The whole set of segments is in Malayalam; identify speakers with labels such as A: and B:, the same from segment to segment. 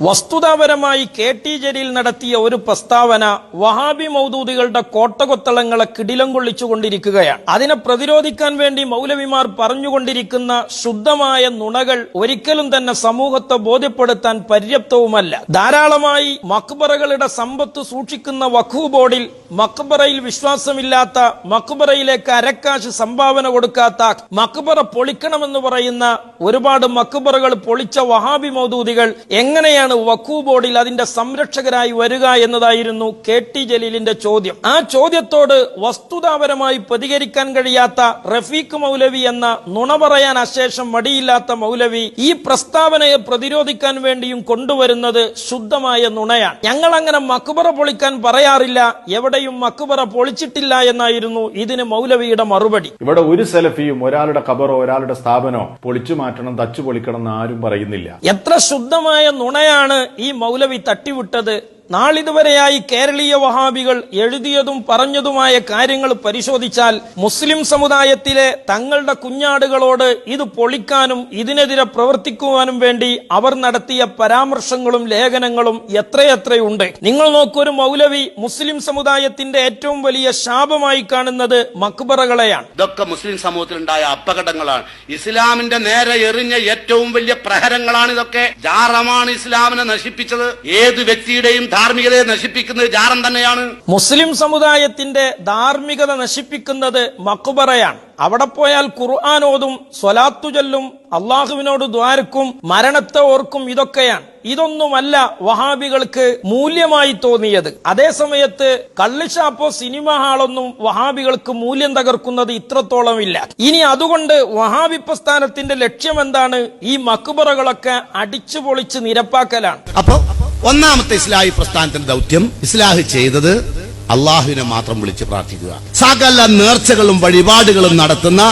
A: വസ്തുതാപരമായി കെ ടി ജലീൽ നടത്തിയ ഒരു പ്രസ്താവന വഹാബി മൗദൂദികളുടെ കോട്ടകൊത്തളങ്ങളെ കിടിലം കൊള്ളിച്ചുകൊണ്ടിരിക്കുകയാണ്. അതിനെ പ്രതിരോധിക്കാൻ വേണ്ടി മൗലവിമാർ പറഞ്ഞുകൊണ്ടിരിക്കുന്ന ശുദ്ധമായ നുണകൾ ഒരിക്കലും തന്നെ സമൂഹത്തെ ബോധ്യപ്പെടുത്താൻ പര്യാപ്തവുമല്ല. ധാരാളമായി മക്ബറകളുടെ സമ്പത്ത് സൂക്ഷിക്കുന്ന വഖു ബോർഡിൽ മക്ബറയിൽ വിശ്വാസമില്ലാത്ത മക്ബറയിലേക്ക് അരക്കാശ് സംഭാവന കൊടുക്കാത്ത മക്ബറ പൊളിക്കണമെന്ന് പറയുന്ന ഒരുപാട് മക്ബറകൾ പൊളിച്ച വഹാബി മൗദൂദികൾ എങ്ങനെയാണ് വഖഫ് ബോർഡിൽ അതിന്റെ സംരക്ഷകരായി വരിക എന്നതായിരുന്നു കെ ടി ജലീലിന്റെ ചോദ്യം. ആ ചോദ്യത്തോട് വസ്തുതാപരമായി പ്രതികരിക്കാൻ കഴിയാത്ത റഫീഖ് മൗലവി എന്ന നുണ പറയാൻ അശേഷം മടിയില്ലാത്ത മൗലവി ഈ പ്രസ്താവനയെ പ്രതിരോധിക്കാൻ വേണ്ടിയും കൊണ്ടുവരുന്നത് ശുദ്ധമായ നുണയാണ്. ഞങ്ങൾ അങ്ങനെ മക്ബറ പൊളിക്കാൻ പറയാറില്ല എവിടെയും മക്ബറ പൊളിച്ചിട്ടില്ല എന്നായിരുന്നു ഇതിന് മൗലവിയുടെ മറുപടി.
B: ഇവിടെ ഒരു സെലഫിയും ഒരാളുടെ കബറോ ഒരാളുടെ സ്ഥാപനോ പൊളിച്ചു മാറ്റണം തച്ചു പൊളിക്കണം എന്ന് ആരും പറയുന്നില്ല.
A: എത്ര ശുദ്ധമായ നുണയാണ് ഈ മൗലവി തട്ടിവിട്ടത്? നാളിതുവരെയായി കേരളീയ വഹാബികൾ എഴുതിയതും പറഞ്ഞതുമായ കാര്യങ്ങൾ പരിശോധിച്ചാൽ മുസ്ലിം സമുദായത്തിലെ തങ്ങളുടെ കുഞ്ഞാടുകളോട് ഇത് പൊളിക്കാനും ഇതിനെതിരെ പ്രവർത്തിക്കുവാനും വേണ്ടി അവർ നടത്തിയ പരാമർശങ്ങളും ലേഖനങ്ങളും എത്രയെത്രയുണ്ട്. നിങ്ങൾ നോക്കൊരു മൗലവി മുസ്ലിം സമുദായത്തിന്റെ ഏറ്റവും വലിയ ശാപമായി കാണുന്നത് മക്ബറകളെയാണ്.
C: ഇതൊക്കെ മുസ്ലിം സമൂഹത്തിലുണ്ടായ അപകടങ്ങളാണ്. ഇസ്ലാമിന്റെ നേരെ എറിഞ്ഞ ഏറ്റവും വലിയ പ്രഹരങ്ങളാണ് ഇതൊക്കെ. ജാറമാണ് ഇസ്ലാമിനെ നശിപ്പിച്ചത്. ഏത് വ്യക്തിയുടെയും ധാർമ്മികതയെ നശിപ്പിക്കുന്നത് ജാറം തന്നെയാണ്.
A: മുസ്ലിം സമുദായത്തിന്റെ ധാർമ്മികത നശിപ്പിക്കുന്നത് മക്കുബറയാണ് അവിടെ പോയാൽ ഖുർആാനോതും സ്വലാത്തുചൊല്ലും സ്വലാത്തു ചൊല്ലും അള്ളാഹുവിനോട് ദ്വാരക്കും മരണത്തെ ഓർക്കും ഇതൊക്കെയാണ്. ഇതൊന്നുമല്ല വഹാബികൾക്ക് മൂല്യമായി തോന്നിയത്. അതേസമയത്ത് കള്ളിഷാപ്പോ സിനിമ ഹാളൊന്നും വഹാബികൾക്ക് മൂല്യം തകർക്കുന്നത് ഇത്രത്തോളം ഇല്ല ഇനി അതുകൊണ്ട് വഹാബി പ്രസ്ഥാനത്തിന്റെ ലക്ഷ്യം എന്താണ് ഈ മക്കുബറകളൊക്കെ അടിച്ചു പൊളിച്ച് നിരപ്പാക്കലാണ്.
D: അപ്പോ ഒന്നാമത്തെ ഇസ്ലാഹി പ്രസ്ഥാനത്തിന്റെ ദൗത്യം ഇസ്ലാഹ് ചെയ്തത് അള്ളാഹുവിനെ മാത്രം വിളിച്ച് പ്രാർത്ഥിക്കുക. സകല നേർച്ചകളും വഴിപാടുകളും നടത്തുന്ന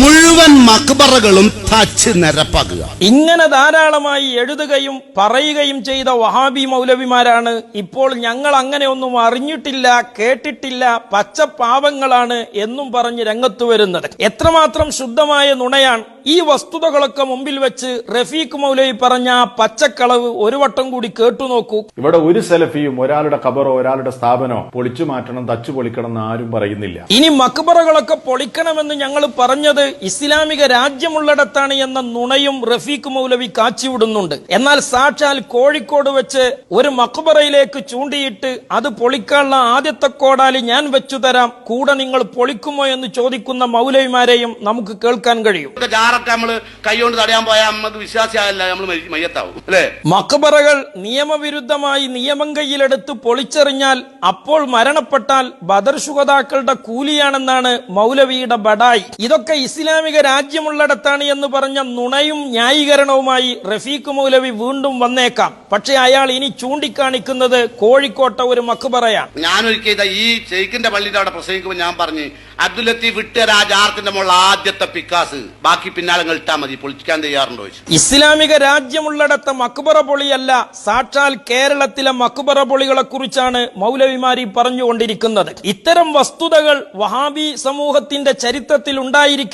D: മുഴുവൻ മക്ബറകളും തച്ച് നിരപ്പാക്കുക.
A: ഇങ്ങനെ ധാരാളമായി എഴുതുകയും പറയുകയും ചെയ്ത വഹാബി മൗലവിമാരാണ് ഇപ്പോൾ ഞങ്ങൾ അങ്ങനെ ഒന്നും അറിഞ്ഞിട്ടില്ല കേട്ടിട്ടില്ല പച്ചപ്പാവങ്ങളാണ് എന്നും പറഞ്ഞ് രംഗത്തു വരുന്നത്. എത്രമാത്രം ശുദ്ധമായ നുണയാണ്. ഈ വസ്തുതകളൊക്കെ മുമ്പിൽ വെച്ച് റഫീഖ് മൗലവി പറഞ്ഞ പച്ചക്കളവ് ഒരു വട്ടം കൂടി കേട്ടു നോക്കൂ.
B: ഇവിടെ ഒരു സെലഫിയും ഒരാളുടെ ഖബറോ ഒരാളുടെ സ്ഥാപനോ പൊളിച്ചു മാറ്റണം തച്ചു പൊളിക്കണം എന്ന് ആരും പറയുന്നില്ല.
A: ഇനി മക്ബറകളൊക്കെ പൊളിക്കണമെന്ന് ഞങ്ങൾ പറഞ്ഞത് ഇസ്ലാമിക രാജ്യമുള്ളിടത്താണ് എന്ന നുണയും റഫീഖ് മൗലവി കാച്ചിവിടുന്നുണ്ട്. എന്നാൽ സാക്ഷാൽ കോഴിക്കോട് വെച്ച് ഒരു മക്ബറയിലേക്ക് ചൂണ്ടിയിട്ട് അത് പൊളിക്കാനുള്ള ആദ്യത്തെ കോടാലി ഞാൻ വെച്ചു തരാം. കൂടെ നിങ്ങൾ പൊളിക്കുമോ എന്ന് ചോദിക്കുന്ന മൗലവിമാരെയും നമുക്ക് കേൾക്കാൻ കഴിയും.
C: ജാറൊക്കെ കൈകൊണ്ട് തടയാൻ പോയാൽ വിശ്വാസിയായല്ല നമ്മൾ മയ്യത്താവും. അല്ലേ?
A: മക്ബറകൾ നിയമവിരുദ്ധമായി നിയമം കയ്യിലെടുത്ത് പൊളിച്ചെറിഞ്ഞാൽ അപ്പോൾ മരണപ്പെട്ടാൽ ബദർ ശുഹതാക്കളുടെ കൂലിയാണെന്നാണ് മൗലവിയുടെ ബഡായി. ഇതൊക്കെ ഇസ്ലാമിക രാജ്യമുള്ളിടത്താണ് എന്ന് പറഞ്ഞ നുണയും ന്യായീകരണവുമായി റഫീഖ് മൗലവി വീണ്ടും വന്നേക്കാം. പക്ഷേ അയാൾ ഇനി ചൂണ്ടിക്കാണിക്കുന്നത് കോഴിക്കോട്ടെ ഒരു മക്ബറയാണ്
C: ഞാനൊരിക്കൽ ഈ ഷെയ്ഖിന്റെ പള്ളിയുടെ അവിടെ പ്രസംഗിക്കുമ്പോൾ ഞാൻ പറഞ്ഞു അബ്ദുൽ ലത്തീഫ് വിട്ട രാജാർത്തിന്റെ മുകളിൽ ആദ്യത്തെ പിക്കാസ്. ബാക്കി പിന്നാലെ ഇട്ടാ മതി പൊളിക്കാൻ തയ്യാറുണ്ടോ
A: ഇസ്ലാമിക രാജ്യമുള്ളിടത്ത് മക്ബറ പൊളിയല്ല സാക്ഷാൽ കേരളത്തിലെ മക്ബറ പൊളികളെ കുറിച്ചാണ് മൗലവിമാരി പറഞ്ഞുകൊണ്ടിരിക്കുന്നത്. ഇത്തരം വസ്തുതകൾ വഹാബി സമൂഹത്തിന്റെ ചരിത്രത്തിൽ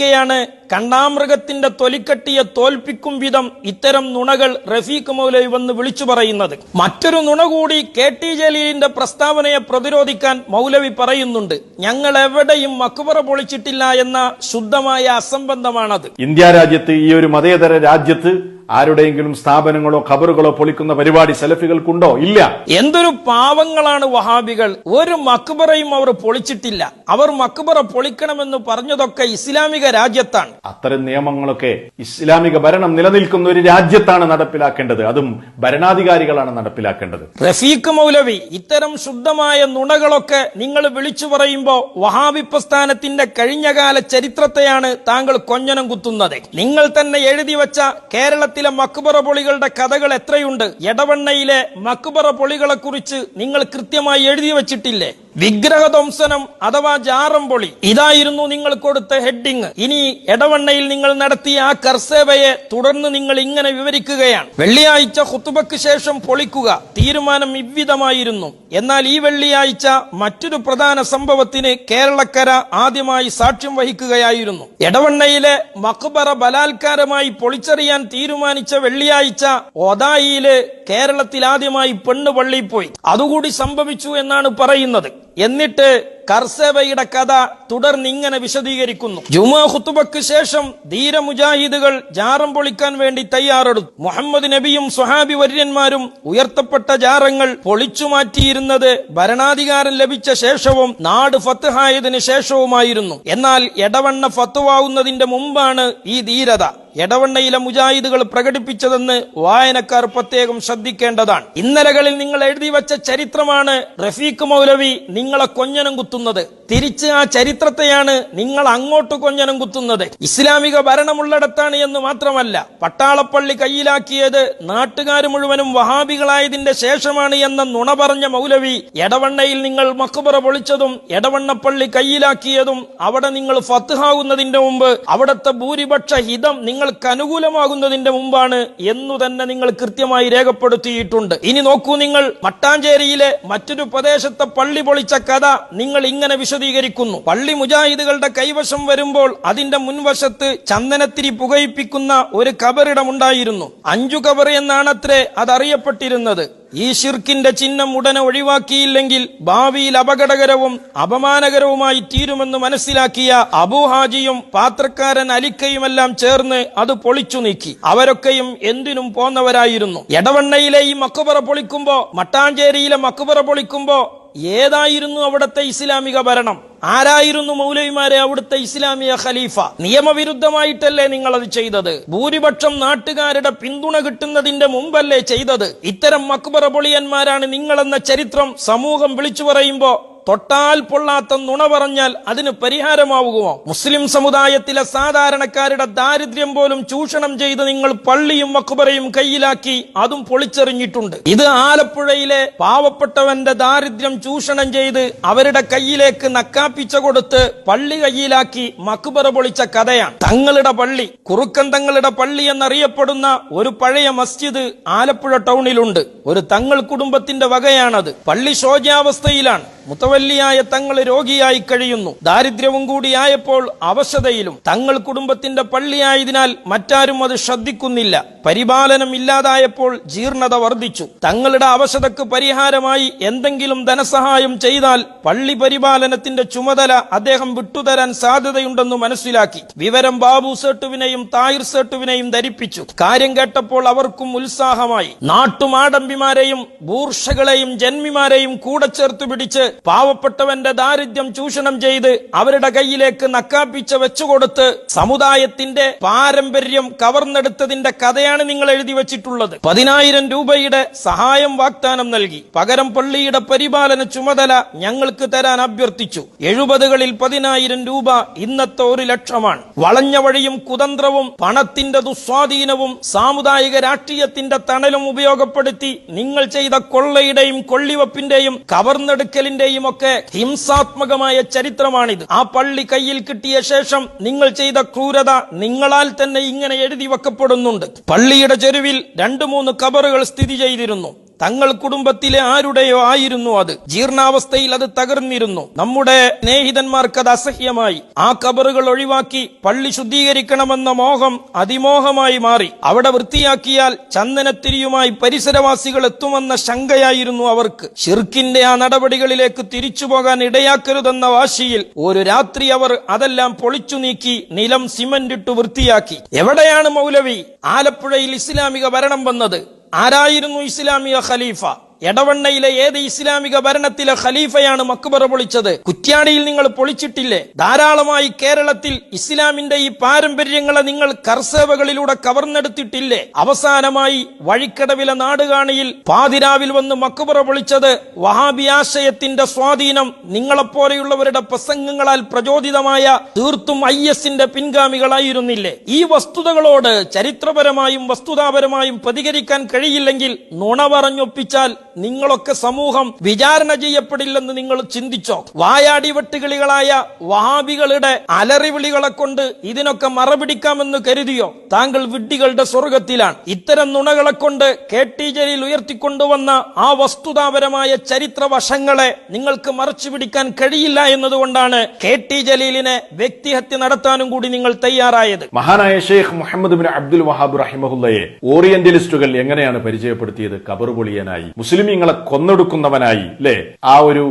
A: ഉണ്ടായിരിക്കെയാണ് കണ്ടാമൃഗത്തിന്റെ തൊലിക്കട്ടിയെ തോൽപ്പിക്കും വിധം ഇത്തരം നുണകൾ റഫീഖ് മൗലവി വന്ന് വിളിച്ചു പറയുന്നത്. മറ്റൊരു നുണ കൂടി കെ ടി ജലീലിന്റെ പ്രസ്താവനയെ പ്രതിരോധിക്കാൻ മൗലവി പറയുന്നുണ്ട്. ഞങ്ങൾ എവിടെയും മക്കുപറ പൊളിച്ചിട്ടില്ല എന്ന ശുദ്ധമായ അസംബന്ധമാണത്.
B: ഇന്ത്യ രാജ്യത്ത് ഈ ഒരു മതേതര രാജ്യത്ത് ആരുടെയെങ്കിലും സ്ഥാപനങ്ങളോ ഖബറുകളോ പൊളിക്കുന്ന പരിപാടി സെലഫികൾക്കുണ്ടോ? ഇല്ല.
A: എന്തൊരു പാവങ്ങളാണ് വഹാബികൾ. ഒരു മക്ബറയും അവർ പൊളിച്ചിട്ടില്ല. അവർ മക്ബറ പൊളിക്കണമെന്ന് പറഞ്ഞതൊക്കെ ഇസ്ലാമിക രാജ്യത്താണ്.
B: അത്തരം നിയമങ്ങളൊക്കെ ഇസ്ലാമിക ഭരണം നിലനിൽക്കുന്ന ഒരു രാജ്യത്താണ് നടപ്പിലാക്കേണ്ടത്. അതും ഭരണാധികാരികളാണ് നടപ്പിലാക്കേണ്ടത്.
A: റഫീഖ് മൗലവി ഇത്തരം ശുദ്ധമായ നുണകളൊക്കെ നിങ്ങൾ വിളിച്ചു പറയുമ്പോ വഹാബി പ്രസ്ഥാനത്തിന്റെ കഴിഞ്ഞകാല ചരിത്രത്തെയാണ് താങ്കൾ കൊഞ്ഞനം കുത്തുന്നത്. നിങ്ങൾ തന്നെ എഴുതി വെച്ച കേരളത്തിലെ മക്ബറ പൊളികളുടെ കഥകൾ എത്രയുണ്ട്? എടവണ്ണയിലെ മക്ബറ പൊളികളെ കുറിച്ച് നിങ്ങൾ കൃത്യമായി എഴുതി വച്ചിട്ടില്ലേ? വിഗ്രഹധ്വംസനം അഥവാ ജാറംപൊളി ഇതായിരുന്നു നിങ്ങൾ കൊടുത്ത ഹെഡിങ്. ഇനി എടവണ്ണയിൽ നിങ്ങൾ നടത്തിയ ആ കർസേവയെ തുടർന്ന് നിങ്ങൾ ഇങ്ങനെ വിവരിക്കുകയാണ്. വെള്ളിയാഴ്ച ഹുത്തുബക്ക് ശേഷം പൊളിക്കുക തീരുമാനം ഇവ്വിധമായിരുന്നു. എന്നാൽ ഈ വെള്ളിയാഴ്ച മറ്റൊരു പ്രധാന സംഭവത്തിന് കേരളക്കര ആദ്യമായി സാക്ഷ്യം വഹിക്കുകയായിരുന്നു. എടവണ്ണയിലെ മക്ബറ ബലാത്കാരമായി പൊളിച്ചറിയാൻ തീരുമാനിച്ച വെള്ളിയാഴ്ച ഒതായിയിലെ കേരളത്തിൽ ആദ്യമായി പെണ്ണ് പള്ളിയിൽ പോയി. അതുകൂടി സംഭവിച്ചു എന്നാണ് പറയുന്നത്. എന്നിട്ട് കർസേവയുടെ കഥ തുടർന്ന് ഇങ്ങനെ വിശദീകരിക്കുന്നു. ജുമാ ഹുത്തുബക്ക് ശേഷം ധീര മുജാഹിദുകൾ ജാറം പൊളിക്കാൻ വേണ്ടി തയ്യാറെടുത്തു. മുഹമ്മദ് നബിയും സുഹാബി വര്യന്മാരും ഉയർത്തപ്പെട്ട ജാറങ്ങൾ പൊളിച്ചു മാറ്റിയിരുന്നത് ഭരണാധികാരം ലഭിച്ച ശേഷവും നാട് ഫത്തുഹായതിനു ശേഷവുമായിരുന്നു. എന്നാൽ എടവണ്ണ ഫത്തുവാവുന്നതിന്റെ മുമ്പാണ് ഈ ധീരത. എടവണ്ണയിലെ മുജാഹിദുകൾ പ്രകടിപ്പിച്ചതെന്ന് വായനക്കാർ പ്രത്യേകം ശ്രദ്ധിക്കേണ്ടതാണ്. ഇന്നലകളിൽ നിങ്ങൾ എഴുതി വച്ച ചരിത്രമാണ് റഫീഖ് മൗലവി നിങ്ങളെ കൊഞ്ഞനം കുത്തുന്നത്. തിരിച്ച് ആ ചരിത്രത്തെയാണ് നിങ്ങൾ അങ്ങോട്ട് കൊഞ്ഞനം കുത്തുന്നത്. ഇസ്ലാമിക ഭരണമുള്ളിടത്താണ് എന്ന് മാത്രമല്ല പട്ടാളപ്പള്ളി കയ്യിലാക്കിയത് നാട്ടുകാർ മുഴുവനും വഹാബികളായതിന്റെ ശേഷമാണ് എന്ന നുണ പറഞ്ഞ മൗലവി എടവണ്ണയിൽ നിങ്ങൾ മക്കുബറ പൊളിച്ചതും എടവണ്ണപ്പള്ളി കയ്യിലാക്കിയതും അവിടെ നിങ്ങൾ ഫത്തുഹാവുന്നതിന്റെ മുമ്പ് അവിടുത്തെ ഭൂരിപക്ഷ ഹിതം നിങ്ങൾക്ക് അനുകൂലമാകുന്നതിന്റെ മുമ്പാണ് എന്നു തന്നെ നിങ്ങൾ കൃത്യമായി രേഖപ്പെടുത്തിയിട്ടുണ്ട്. ഇനി നോക്കൂ നിങ്ങൾ മട്ടാഞ്ചേരിയിലെ മറ്റൊരു പ്രദേശത്തെ പള്ളി പൊളിച്ച കഥ നിങ്ങൾ ഇങ്ങനെ വിശദീകരിക്കുന്നു. പള്ളി മുജാഹിദുകളുടെ കൈവശം വരുമ്പോൾ അതിന്റെ മുൻവശത്ത് ചന്ദനത്തിരി പുകയിപ്പിക്കുന്ന ഒരു കബറിടമുണ്ടായിരുന്നു. അഞ്ചു കബർ എന്നാണത്രേ അതറിയപ്പെട്ടിരുന്നത്. ഈ ഷിർക്കിന്റെ ചിഹ്നം ഉടനെ ഒഴിവാക്കിയില്ലെങ്കിൽ ഭാവിയിൽ അപകടകരവും അപമാനകരവുമായി തീരുമെന്ന് മനസ്സിലാക്കിയ അബുഹാജിയും പാത്രക്കാരൻ അലിക്കയുമെല്ലാം ചേർന്ന് അത് പൊളിച്ചു നീക്കി. അവരൊക്കെയും എന്തിനും പോന്നവരായിരുന്നു. എടവണ്ണയിലെ ഈ മക്കുപറ പൊളിക്കുമ്പോ മട്ടാഞ്ചേരിയിലെ മക്കുപറ പൊളിക്കുമ്പോ ഏതായിരുന്നു അവിടുത്തെ ഇസ്ലാമിക ഭരണം? ആരായിരുന്നു മൗലവിമാരെ അവിടുത്തെ ഇസ്ലാമിക ഖലീഫ? നിയമവിരുദ്ധമായിട്ടല്ലേ നിങ്ങൾ അത് ചെയ്തത്? ഭൂരിപക്ഷം നാട്ടുകാരുടെ പിന്തുണ കിട്ടുന്നതിന്റെ മുമ്പല്ലേ ചെയ്തത്? ഇത്തരം മക്ബറ പൊളിയന്മാരാണ് നിങ്ങളെന്ന ചരിത്രം സമൂഹം വിളിച്ചു പറയുമ്പോ തൊട്ടാൽ പൊള്ളാത്ത നുണ പറഞ്ഞാൽ അതിന് പരിഹാരമാവുകയോ? മുസ്ലിം സമുദായത്തിലെ സാധാരണക്കാരുടെ ദാരിദ്ര്യം പോലും ചൂഷണം ചെയ്ത് നിങ്ങൾ പള്ളിയും മക്കുബറയും കയ്യിലാക്കി അതും പൊളിച്ചെറിഞ്ഞിട്ടുണ്ട്. ഇത് ആലപ്പുഴയിലെ പാവപ്പെട്ടവന്റെ ദാരിദ്ര്യം ചൂഷണം ചെയ്ത് അവരുടെ കയ്യിലേക്ക് നക്കാപ്പിച്ച കൊടുത്ത് പള്ളി കയ്യിലാക്കി മക്കുബറ പൊളിച്ച കഥയാണ്. തങ്ങളുടെ പള്ളി കുറുക്കൻ തങ്ങളുടെ പള്ളി എന്നറിയപ്പെടുന്ന ഒരു പഴയ മസ്ജിദ് ആലപ്പുഴ ടൗണിലുണ്ട്. ഒരു തങ്ങൾ കുടുംബത്തിന്റെ വകയാണത്. പള്ളി ശോചാവസ്ഥയിലാണ് മുത്തവല്ലിയായ തങ്ങൾ രോഗിയായി കഴിയുന്നു. ദാരിദ്ര്യവും കൂടിയായപ്പോൾ അവശതയിലും. തങ്ങൾ കുടുംബത്തിന്റെ പള്ളിയായതിനാൽ മറ്റാരും അത് ശ്രദ്ധിക്കുന്നില്ല. പരിപാലനം ഇല്ലാതായപ്പോൾ ജീർണത വർദ്ധിച്ചു. തങ്ങളുടെ അവശതക്ക് പരിഹാരമായി എന്തെങ്കിലും ധനസഹായം ചെയ്താൽ പള്ളി പരിപാലനത്തിന്റെ ചുമതല അദ്ദേഹം വിട്ടുതരാൻ സാധ്യതയുണ്ടെന്ന് മനസ്സിലാക്കി. വിവരം ബാബു സേട്ടുവിനെയും തായിർ സേട്ടുവിനെയും ധരിപ്പിച്ചു. കാര്യം കേട്ടപ്പോൾ അവർക്കും ഉത്സാഹമായി. നാട്ടുമാടമ്പിമാരെയും ബൂർഷകളെയും ജന്മിമാരെയും കൂടെ ചേർത്ത് പിടിച്ച് പാവപ്പെട്ടവന്റെ ദാരിദ്ര്യം ചൂഷണം ചെയ്ത് അവരുടെ കയ്യിലേക്ക് നക്കാപ്പിച്ച വെച്ചുകൊടുത്ത് സമുദായത്തിന്റെ പാരമ്പര്യം കവർന്നെടുത്തതിന്റെ കഥയാണ് നിങ്ങൾ എഴുതി വെച്ചിട്ടുള്ളത്. പതിനായിരം രൂപയുടെ സഹായം വാഗ്ദാനം നൽകി. പകരം പള്ളിയുടെ പരിപാലന ചുമതല ഞങ്ങൾക്ക് തരാൻ അഭ്യർത്ഥിച്ചു. എഴുപതുകളിൽ പതിനായിരം രൂപ ഇന്നത്തെ ഒരു ലക്ഷമാണ്. വളഞ്ഞ വഴിയും കുതന്ത്രവും പണത്തിന്റെ ദുസ്വാധീനവും സാമുദായിക രാഷ്ട്രീയത്തിന്റെ തണലും ഉപയോഗപ്പെടുത്തി നിങ്ങൾ ചെയ്ത കൊള്ളയുടെയും കൊള്ളിവപ്പിന്റെയും കവർന്നെടുക്കലിന്റെയും ഒക്കെ ഹിംസാത്മകമായ ചരിത്രമാണിത്. ആ പള്ളി കയ്യിൽ കിട്ടിയ ശേഷം നിങ്ങൾ ചെയ്ത ക്രൂരത നിങ്ങളാൽ തന്നെ ഇങ്ങനെ എഴുതി വെക്കപ്പെടുന്നുണ്ട്. പള്ളിയുടെ ചെരുവിൽ രണ്ടു മൂന്ന് കബറുകൾ സ്ഥിതി ചെയ്തിരുന്നു. തങ്ങൾ കുടുംബത്തിലെ ആരുടെയോ ആയിരുന്നു അത്. ജീർണാവസ്ഥയിൽ അത് തകർന്നിരുന്നു. നമ്മുടെ സ്നേഹിതന്മാർക്ക് അത് അസഹ്യമായി. ആ കബറുകൾ ഒഴിവാക്കി പള്ളി ശുദ്ധീകരിക്കണമെന്ന മോഹം അതിമോഹമായി മാറി. അവിടെ വൃത്തിയാക്കിയാൽ ചന്ദനത്തിരിയുമായി പരിസരവാസികൾ എത്തുമെന്ന ശങ്കയായിരുന്നു അവർക്ക്. ഷിർക്കിന്റെ ആ നടപടികളിലേക്ക് തിരിച്ചു പോകാൻ ഇടയാക്കരുതെന്ന വാശിയിൽ ഒരു രാത്രി അവർ അതെല്ലാം പൊളിച്ചു നീക്കി നിലം സിമന്റ് ഇട്ടു വൃത്തിയാക്കി. എവിടെയാണ് മൗലവി? ആലപ്പുഴയിൽ ഇസ്ലാമിക ഭരണം വന്നത്. ആരായിരുന്നു ഇസ്ലാമിക ഖലീഫ? എടവണ്ണയിലെ ഏത് ഇസ്ലാമിക ഭരണത്തിലെ ഖലീഫയാണ് മക്ബറ പൊളിച്ചത്? കുറ്റ്യാടിയിൽ നിങ്ങൾ പൊളിച്ചിട്ടില്ലേ? ധാരാളമായി കേരളത്തിൽ ഇസ്ലാമിന്റെ ഈ പാരമ്പര്യങ്ങളെ നിങ്ങൾ കർസേവകളിലൂടെ കവർന്നെടുത്തിട്ടില്ലേ? അവസാനമായി വഴിക്കടവിലെ നാടുകാണിയിൽ പാതിരാവിൽ വന്ന് മക്ബറ പൊളിച്ചത് വഹാബി ആശയത്തിന്റെ സ്വാധീനം നിങ്ങളെപ്പോലെയുള്ളവരുടെ പ്രസംഗങ്ങളാൽ പ്രചോദിതമായ തീർത്തും ഐ എസിന്റെ പിൻഗാമികളായിരുന്നില്ലേ? ഈ വസ്തുതകളോട് ചരിത്രപരമായും വസ്തുതാപരമായും പ്രതികരിക്കാൻ കഴിയില്ലെങ്കിൽ നുണ പറഞ്ഞൊപ്പിച്ചാൽ നിങ്ങളൊക്കെ സമൂഹം വിചാരണ ചെയ്യപ്പെടില്ലെന്ന് നിങ്ങൾ ചിന്തിച്ചോ? വായാടി വെട്ടുകിളികളായ വഹാബികളുടെ അലറിവിളികളെ കൊണ്ട് ഇതിനൊക്കെ മറപിടിക്കാമെന്ന് കരുതിയോ? താങ്കൾ വിഡ്ഢികളുടെ സ്വർഗത്തിലാണ്. ഇത്തരം നുണകളെ കൊണ്ട് കെ ടി ജലീൽ ഉയർത്തിക്കൊണ്ടുവന്ന ആ വസ്തുതാപരമായ ചരിത്ര വശങ്ങളെ നിങ്ങൾക്ക് മറച്ചു പിടിക്കാൻ കഴിയില്ല എന്നതുകൊണ്ടാണ് കെ ടി ജലീലിനെ വ്യക്തിഹത്യ നടത്താനും കൂടി നിങ്ങൾ തയ്യാറായത്.
B: മഹാനായ Sheikh Muhammad bin Abdul Wahhab റഹിമഹുല്ലയെ ഓറിയന്റലിസ്റ്റുകൾ എങ്ങനെയാണ് പരിചയപ്പെടുത്തിയത്? കബറുപൊളിയനായി മുസ്ലിമീങ്ങളെ കൊന്നൊടുക്കുന്നവനായി അല്ലേ ആ ഒരു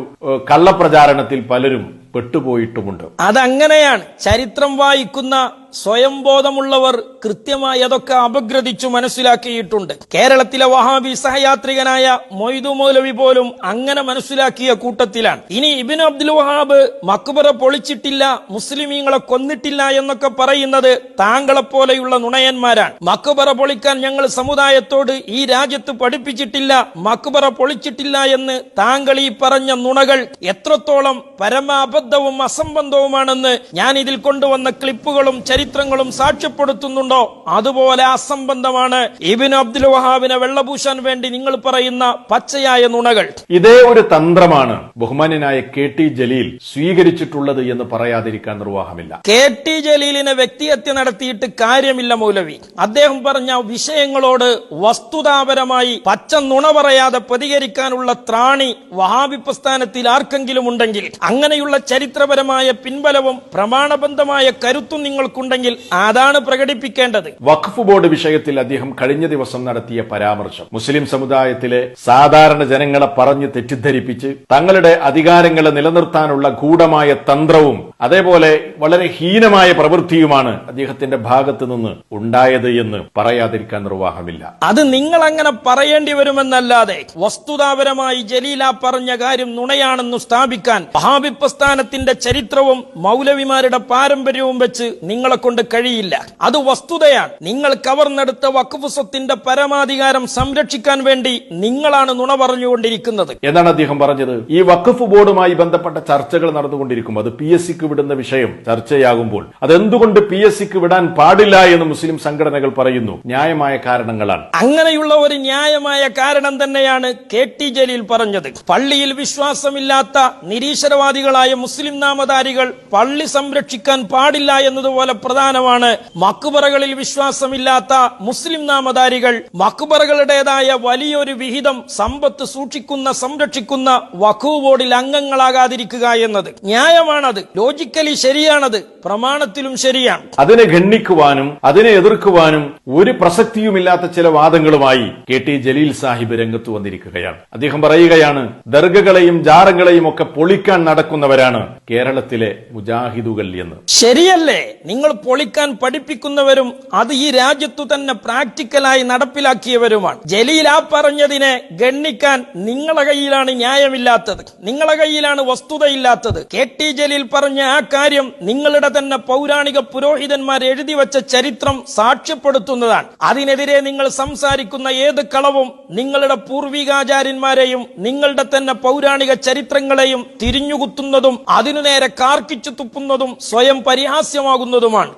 B: കള്ളപ്രചാരണത്തിൽ പലരും പെട്ടുപോയിട്ടുമുണ്ട്.
A: അതങ്ങനെയാണ്. ചരിത്രം വായിക്കുന്ന സ്വയം ബോധമുള്ളവർ കൃത്യമായി അതൊക്കെ അപഗ്രഥിച്ചു മനസ്സിലാക്കിയിട്ടുണ്ട്. കേരളത്തിലെ വഹാബി സഹയാത്രികനായ മൊയ്തു മൗലവി പോലും അങ്ങനെ മനസ്സിലാക്കിയ കൂട്ടത്തിലാണ്. ഇനി ഇബിൻ അബ്ദുൽ വഹാബ് മക്ബറ പൊളിച്ചിട്ടില്ല മുസ്ലിമീങ്ങളെ കൊന്നിട്ടില്ല എന്നൊക്കെ പറയുന്നത് താങ്കളെ പോലെയുള്ള നുണയന്മാരാണ്. മക്ബറ പൊളിക്കാൻ ഞങ്ങൾ സമുദായത്തോട് ഈ രാജ്യത്ത് പഠിപ്പിച്ചിട്ടില്ല മക്ബറ പൊളിച്ചിട്ടില്ല എന്ന് താങ്കൾ ഈ പറഞ്ഞ നുണകൾ എത്രത്തോളം പരമാബദ്ധവും അസംബന്ധവുമാണെന്ന് ഞാൻ ഇതിൽ കൊണ്ടുവന്ന ക്ലിപ്പുകളും ചരിത്രങ്ങളും സാക്ഷ്യപ്പെടുത്തുന്നുണ്ടോ? അതുപോലെ അസംബന്ധമാണ് ഇബിൻ അബ്ദുൽ വഹാബിനെ വെള്ളപൂശാൻ വേണ്ടി നിങ്ങൾ പറയുന്ന പച്ചയായ നുണകൾ.
B: ഇതേ ഒരു തന്ത്രമാണ് ബഹുമാന്യനായ കെ ടി ജലീൽ സ്വീകരിച്ചിട്ടുള്ളത് എന്ന് പറയാതിരിക്കാൻ നിർവാഹമില്ല.
A: കെ ടി ജലീലിനെ വ്യക്തിഹത്യ നടത്തിയിട്ട് കാര്യമില്ല മൗലവി. അദ്ദേഹം പറഞ്ഞ വിഷയങ്ങളോട് വസ്തുതാപരമായി പച്ച നുണ പറയാതെ പ്രതികരിക്കാനുള്ള ത്രാണി വഹാബി പ്രസ്ഥാനത്തിൽ ആർക്കെങ്കിലും ഉണ്ടെങ്കിൽ അങ്ങനെയുള്ള ചരിത്രപരമായ പിൻബലവും പ്രമാണബന്ധമായ കരുത്തും നിങ്ങൾക്കുണ്ടെങ്കിൽ അതാണ് പ്രകടിപ്പിക്കേണ്ടത്.
B: വഖഫ് ബോർഡ് വിഷയത്തിൽ അദ്ദേഹം കഴിഞ്ഞ ദിവസം നടത്തിയ പരാമർശം. മുസ്ലിം സമുദായത്തിലെ സാധാരണ ജനങ്ങളെ പറഞ്ഞ് തെറ്റിദ്ധരിപ്പിച്ച് തങ്ങളുടെ അധികാരങ്ങളെ നിലനിർത്താനുള്ള ഗൂഢമായ തന്ത്രവും അതേപോലെ വളരെ ഹീനമായ പ്രവൃത്തിയുമാണ് അദ്ദേഹത്തിന്റെ ഭാഗത്ത് നിന്ന് ഉണ്ടായത് എന്ന് പറയാതിരിക്കാൻ നിർവാഹമില്ല.
A: അത് നിങ്ങൾ അങ്ങനെ പറയേണ്ടി വരുമെന്നല്ലാതെ വസ്തുതാപരമായി ജലീല പറഞ്ഞ കാര്യം നുണയാണെന്ന് സ്ഥാപിക്കാൻ മഹാബിപ്രസ്ഥാനത്തിന്റെ ചരിത്രവും മൗലവിമാരുടെ പാരമ്പര്യവും വെച്ച് നിങ്ങളെ കൊണ്ട് കഴിയില്ല. അത് വസ്തുതയാണ്. നിങ്ങൾ കവർന്നെടുത്ത വഖഫ് സ്വത്തിന്റെ പരമാധികാരം സംരക്ഷിക്കാൻ വേണ്ടി നിങ്ങളാണ് നുണ പറഞ്ഞുകൊണ്ടിരിക്കുന്നത്.
B: എന്നാണ് അദ്ദേഹം പറഞ്ഞത്. ഈ വഖഫ് ബോർഡുമായി ബന്ധപ്പെട്ട ചർച്ചകൾ നടന്നുകൊണ്ടിരിക്കും. അത് പി എസ് സിക്ക് വിടുന്ന വിഷയം ചർച്ചയാകുമ്പോൾ. അതെന്തുകൊണ്ട് പി എസ് സിക്ക് വിടാൻ പാടില്ല എന്ന് മുസ്ലിം സംഘടനകൾ പറയുന്നു. ന്യായമായ കാരണങ്ങളാണ്.
A: അങ്ങനെയുള്ള ഒരു ന്യായമായ കാരണം തന്നെയാണ് കെ ടി ജലീൽ പറഞ്ഞത്. പള്ളിയിൽ വിശ്വാസമില്ലാത്ത നിരീശ്വരവാദികളായ മുസ്ലിം നാമധാരികൾ പള്ളി സംരക്ഷിക്കാൻ പാടില്ല എന്നതുപോലെ പ്രധാനമാണ്. മക്കുബറകളിൽ വിശ്വാസമില്ലാത്ത മുസ്ലിം നാമധാരികൾ മക്കുബറകളുടേതായ വലിയൊരു വിഹിതം സമ്പത്ത് സൂക്ഷിക്കുന്ന സംരക്ഷിക്കുന്ന വഖു ബോർഡിൽ അംഗങ്ങളാകാതിരിക്കുക എന്നത് ന്യായമാണത്. ലോജിക്കലി ശരിയാണത്. പ്രമാണത്തിലും ശരിയാണ്.
B: അതിനെ ഖണ്ഡിക്കുവാനും അതിനെ എതിർക്കുവാനും ഒരു പ്രസക്തിയുമില്ലാത്ത ചില വാദങ്ങളുമായി കെ ടി ജലീൽ സാഹിബ് രംഗത്ത് വന്നിരിക്കുകയാണ്. അദ്ദേഹം പറയുകയാണ് ദർഗകളെയും ജാറങ്ങളെയും ഒക്കെ പൊളിക്കാൻ നടക്കുന്നവരാണ് കേരളത്തിലെ മുജാഹിദുകൾ എന്ന്.
A: ശരിയല്ലേ? നിങ്ങൾ പൊളിക്കാൻ പഠിപ്പിക്കുന്നവരും അത് ഈ രാജ്യത്തു തന്നെ പ്രാക്ടിക്കലായി നടപ്പിലാക്കിയവരുമാണ്. ജലീൽ ആ പറഞ്ഞതിനെ ഗണ്ണിക്കാൻ നിങ്ങളെ കയ്യിലാണ് ന്യായമില്ലാത്തത്. നിങ്ങളെ കയ്യിലാണ് വസ്തുതയില്ലാത്തത്. കെ ടി ജലീൽ പറഞ്ഞ ആ കാര്യം നിങ്ങളുടെ തന്നെ പൗരാണിക പുരോഹിതന്മാർ എഴുതി വെച്ച ചരിത്രം സാക്ഷ്യപ്പെടുത്തുന്നതാണ്. അതിനെതിരെ നിങ്ങൾ സംസാരിക്കുന്ന ഏത് കളവും നിങ്ങളുടെ പൂർവികാചാര്യന്മാരെയും നിങ്ങളുടെ തന്നെ പൗരാണിക ചരിത്രങ്ങളെയും തിരിഞ്ഞുകുത്തുന്നതും അതിനു നേരെ കാർക്കിച്ചു തുപ്പുന്നതും സ്വയം പരിഹാസ്യമാകുന്നതുമാണ്.